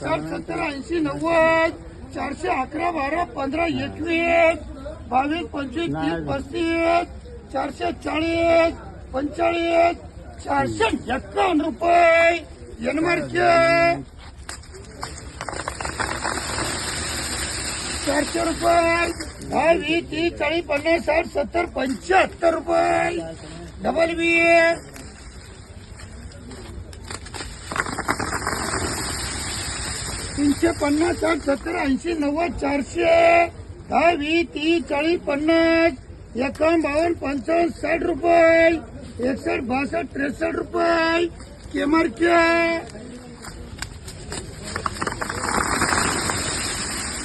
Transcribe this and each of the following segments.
साठ सत्तर ऐंशी नव्वद चारशे अकरा बारा पंधरा एकवीस बावीस पंचवीस तीस पस्तीस चारशे चाळीस पंचाळीस चारशे एक्कावन्न रुपये. यनमार्के चारशे रुपये. दहा वीस तीस चाळीस पन्नास साठ सत्तर पंच्याहत्तर रुपये. डबल बी तीनशे पन्नास, साठ, सत्तर, ऐंशी, नव्वद, चारशे. दहा वीस तीस, चाळीस, पन्नास. एकावन्न, बावन्न, पंचावन्न, साठ रुपये. एकसष्ट, बासष्ट, त्रेसष्ट रुपये. केमारच्या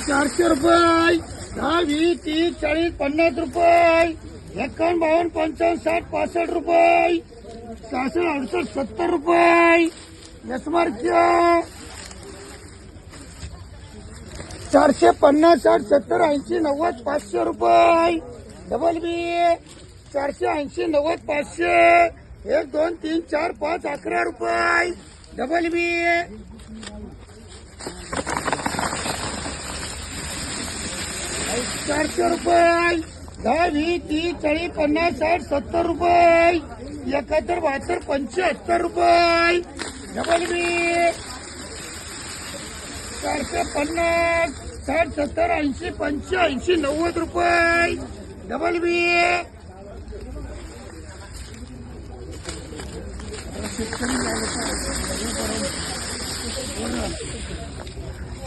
चारशे रुपये. दहा वीस तीस, चाळीस, पन्नास रुपये. एकावन्न, बावन्न, पंचावन्न, साठ, पासष्ट रुपये. सहासष्ट, अडुसष्ट, सत्तर रुपये. यशमार्क्य चारशे पन्नास साठ सत्तर ऐंशी नव्वद पाचशे रुपये. डबल बी चारशे ऐंशी नव्वद पाचशे. एक दोन तीन चार पाच अकरा रुपये. डबल बी चारशे रुपये. दहा वीस तीस चाळीस पन्नास साठ सत्तर रुपये. एकाहत्तर बहात्तर पंच्याहत्तर रुपये. डबल बी चारशे पन्नास साठ सत्तर ऐंशी पंच्याऐंशी नव्वद रुपये. डबल बी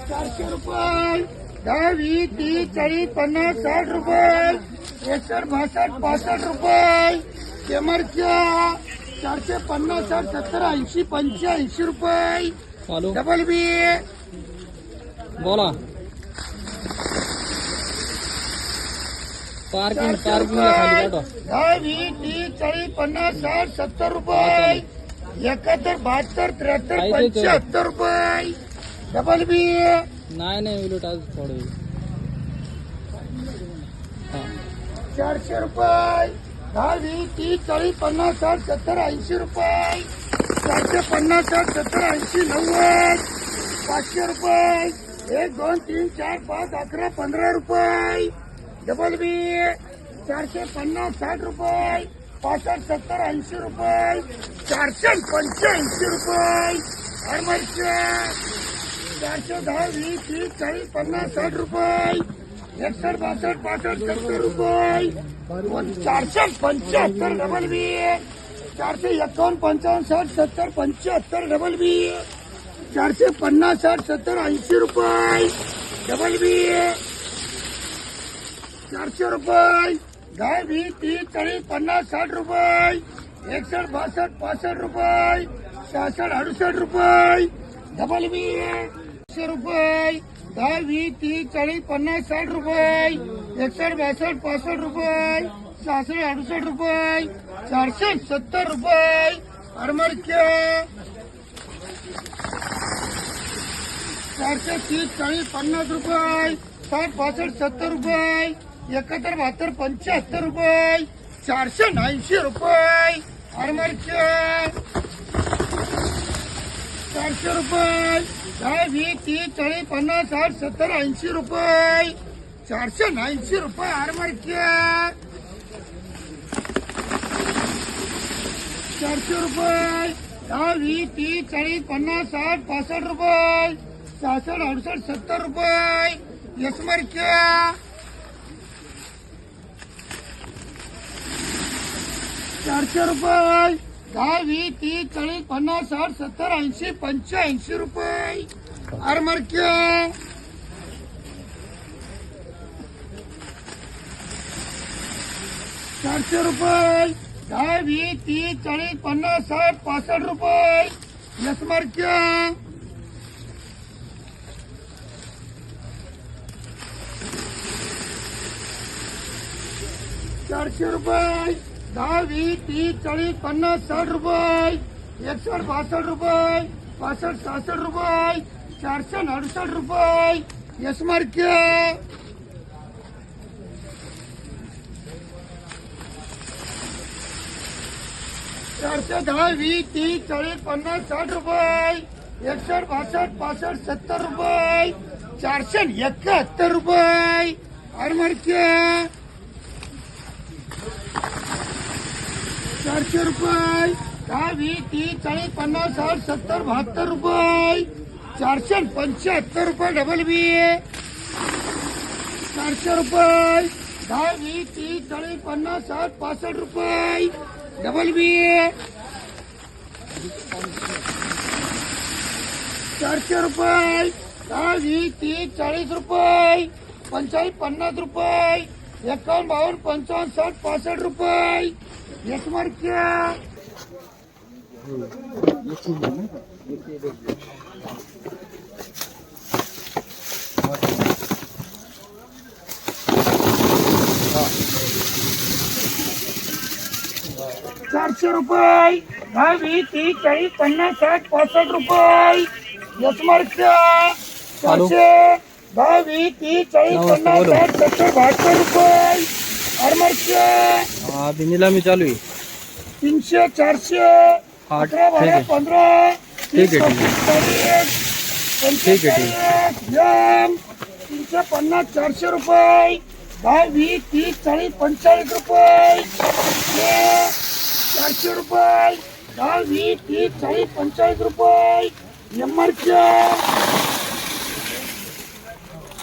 चारशे रुपये. दहा वीस तीस चाळीस पन्नास साठ रुपये. एकसष्ट बासष्ट पासष्ट रुपये. केमरच्या चारशे पन्नास साठ सत्तर ऐंशी पंच्याऐंशी रुपये. डबल बी बोला. पार्किंग पार्किंग खाली पाठवा दहा वीस तीस चाळीस पन्नास साठ सत्तर रुपये. एकाहत्तर बहात्तर त्र्याहत्तर काय ते? पंच्याहत्तर रुपये. डबल बी नाही नाही उलट आज थोडे. हा. चारशे रुपये. दहा वीस तीस चाळीस पन्नास साठ सत्तर ऐंशी रुपये. चारशे पन्नास साठ सत्तर ऐंशी नव्वद. पाचशे रुपये. एक दोन तीन चार पाच अकरा पंधरा रुपये. डबल बी चारशे पन्नास साठ रुपये. पासष्ट सत्तर ऐंशी रुपये. चारशे पंच्याऐंशी रुपये. हरमरचे चारशे दहा वीस तीस चाळीस पन्नास साठ रुपये. एकसष्ट बासष्ट पासष्ट सत्तर रुपये. चारशे पंच्याहत्तर डबल बी चारशे एकावन्न पंचावन्न साठ सत्तर पंच्याहत्तर डबल बी चारशे पन्नास, साठ, सत्तर, ऐंशी रुपये. डबल बी चारशे रुपये. दहा वीस तीस, चाळीस, पन्नास, साठ रुपये. एकसठ बासष्ट, पासष्ट रुपये. सहासष्ट, अडुसष्ट रुपये. डबल बी एकशे रुपये. दहा वीस तीस, चाळीस, पन्नास, साठ रुपये. एकसष्ट, बासष्ट, पासष्ट रुपये. सहासष्ट, अडुसष्ट रुपये. चारशे सत्तर रुपये. अरमरच्या चारशे तीस, चाळीस, पन्नास रुपये. साठ पासष्ट सत्तर रुपये. एकाहत्तर, बहात्तर, पंच्याहत्तर रुपये. चारशे ऐंशी रुपये. आरमारचे चारशे रुपये. दहा, वीस, तीस, चाळीस, पन्नास, साठ, सत्तर, ऐंशी रुपये. चारशे ऐंशी रुपये आरमारचे चारशे रुपये. दहा, वीस, तीस, चाळीस, पन्नास, साठ पासष्ट रुपये. सहासष्ट अडुसष्ट सत्तर रुपये। यशमारच्या चारशे रुपये। दहा वीस तीस चाळीस पन्नास साठ सत्तर ऐंशी पंच्याऐंशी रुपये। आरमारच्या चारशे रुपये। दहा वीस तीस चाळीस पन्नास साठ पासष्ट रुपये। यशमारच्या चारशे रुपये. दहा, वीस, तीस, चाळीस, पन्नास, साठ रुपये. एकसष्ट, बासष्ट रुपये. पासष्ट, सहासष्ट रुपये. चारशे अडुसष्ट रुपये. यशमार्क्य चारशे दहा, वीस, तीस, चाळीस, पन्नास, साठ रुपये. एकसष्ट, बासष्ट, पासष्ट, सत्तर रुपये. चारशे एकाहत्तर रुपये. आरमारक्या चारशे रुपये. दहा वीस तीस चाळीस पन्नास साठ सत्तर बहात्तर रुपये. चारशे पंच्याहत्तर रुपये डबल बी चारशे रुपये. दहा वीस तीस चाळीस पन्नास साठ पासष्ट रुपये. डबल बी चारशे रुपये. दहा वीस तीस चाळीस रुपये. पंचाळीस पन्नास रुपये. एकावन्न बावन्न पंचावन्न साठ पासष्ट रुपये. चारशे रुपये। दहा वीस तीस चाळीस पन्नास साठ पासष्ट रुपये। एक मार्क्या चारशे। दहा वीस तीस चाळीस पन्नास. साठ सत्तर बहात्तर रुपये। आठ मार्क्या हा अभी निलामी चालू आहे तीनशे चारशे हा, अकरा ठीक बारा आहे. पंधरा ठीक आहे, ठीक आहे. ठीक आहे, ठीक तीनशे पन्नास चारशे रुपये दहा वीस तीस चाळीस पंचेचाळीस रुपये हे चारशे रुपये दहा वीस तीस चाळीस पंचेचाळीस रुपये एम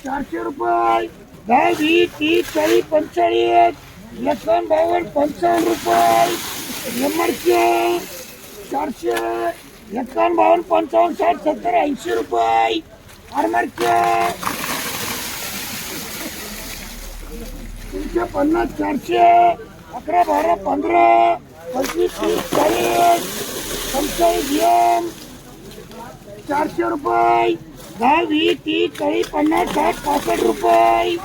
चारशे रुपये दहा वीस तीस चाळीस पंचेचाळीस बावन्न पंचावन्न रुपये एम चारशे एकावन्न बावन्न पंचावन्न साठ सत्तर ऐंशी रुपये आरमारच्या तीनशे पन्नास चारशे अकरा बारा पंधरा पंचवीस तीस चाळीस पंचेचाळीस एम चारशे रुपये दहा वीस तीस चाळीस पन्नास साठ पासष्ट रुपये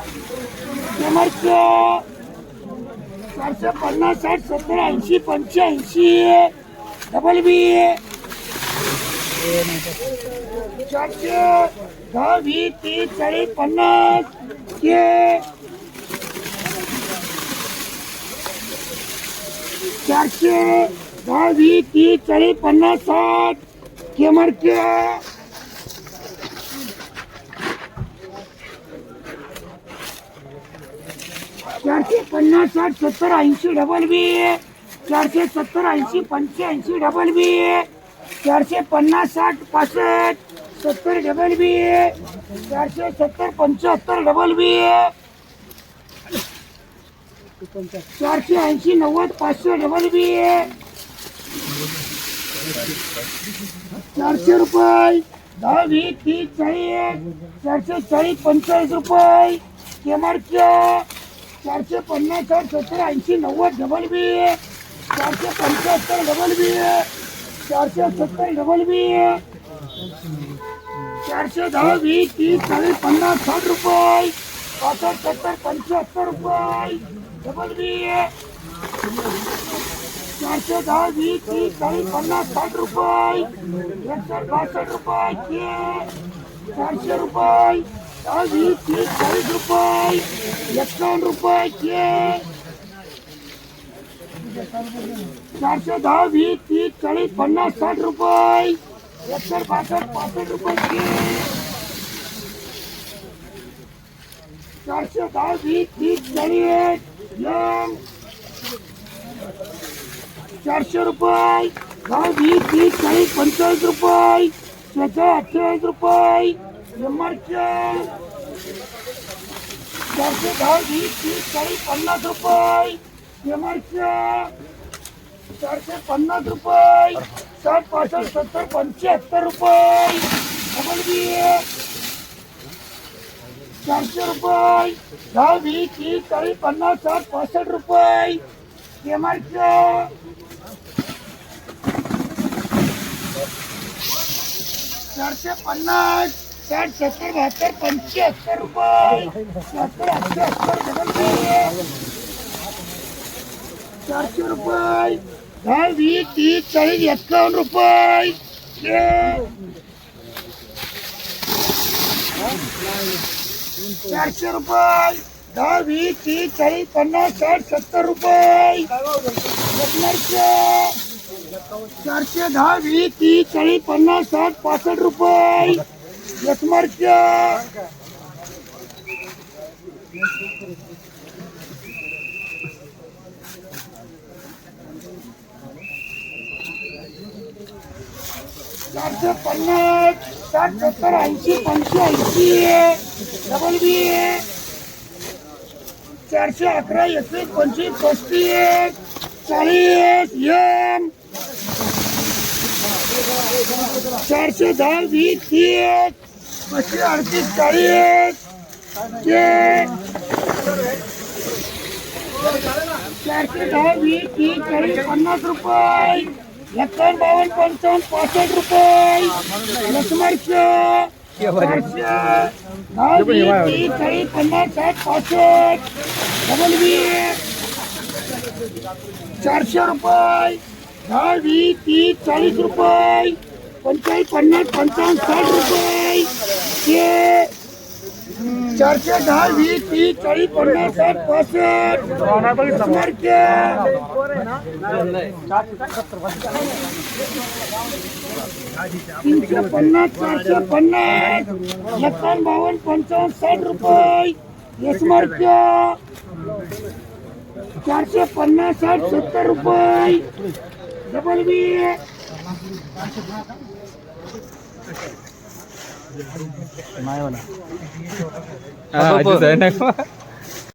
एमआरच्या चारशे पन्नास साठ सत्तर ऐंशी पंच्याऐंशी डबल बी चारशे दहा वीस तीस चाळीस पन्नास. के. चारशे दहा वीस तीस चाळीस पन्नास साठ. केमरच्या चारशे पन्नास साठ सत्तर ऐंशी डबल बी चारशे सत्तर ऐंशी पंच्याऐंशी डबल बी चारशे पन्नास साठ पासष्ट सत्तर डबल बी चारशे सत्तर पंच्याहत्तर डबल बी चारशे ऐंशी नव्वद पाचशे डबल बी चारशे रुपये दहा वीस तीस चाळीस चारशे चाळीस पंचेचाळीस रुपये केमारच्या चारशे पन्नास सत्तर, ऐंशी, नव्वद डबल बी चारशे पंच्याहत्तर डबल बी चारशे सत्तर डबल बी चारशे दहा, वीस, तीस, चाळीस, पन्नास, साठ रुपये. पासष्ट, सत्तर, पंच्याहत्तर रुपये. डबल बी चारशे दहा, वीस, तीस, चाळीस, पन्नास, साठ रुपये. एकसष्ट, बासष्ट रुपये. चारशे रुपये. दहा, वीस, तीस, चाळीस रुपये. एकावन्न रुपये चारशे दहा वीस तीस चाळीस पन्नास साठ रुपये रुपये चारशे तीस चारशे रुपये दहा वीस तीस चाळीस पंचेचाळीस रुपये अठ्ठेचाळीस रुपये चारशे दहा वीस रुपये। चारशे रुपये। साठ पासष्ट सत्तर पंच्याहत्तर रुपये। चारशे रुपये। तीस चाळीस पन्नास, साठ पासष्ट रुपये। चारशे पन्नास। साठ, सत्तर, बहात्तर पंच्याहत्तर रुपये. चारशे रुपये. वीस, तीस रुपये. चारशे रुपये. वीस, तीस साठ, सत्तर रुपये. चारशे वीस, तीस साठ, पासष्ट रुपये. यशमार्क्य चारशे पन्नास साठ सत्तर ऐंशी पंच्याऐंशी डबल बी चारशे अकरा एकवीस पंचवीस पस्तीस चाळीस एम चारशे दहा वीस तीस पस्तीस अडतीस चाळीस चे चारशे दहा वीस तीस चाळीस पन्नास रुपये। एकावन्न बावन्न पंचावन्न पासष्ट रुपये। लक्ष्मणच चारशे दहा वीस तीस चाळीस पन्नास साठ पासष्ट डबल वीस चारशे रुपये। दहा वीस तीस चाळीस रुपये। पंचाळीस पन्नास पंचावन्न साठ रुपये। ते चारशे दहा वीस तीस चाळीस पन्नास, साठ पासष्ट तीनशे पन्नास, चारशे पन्नास। एकावन्न बावन्न पंचावन्न साठ रुपये। यश मार्के चारशे पन्नास, साठ, सत्तर रुपये। डबल बी हा, आजीच आहे ना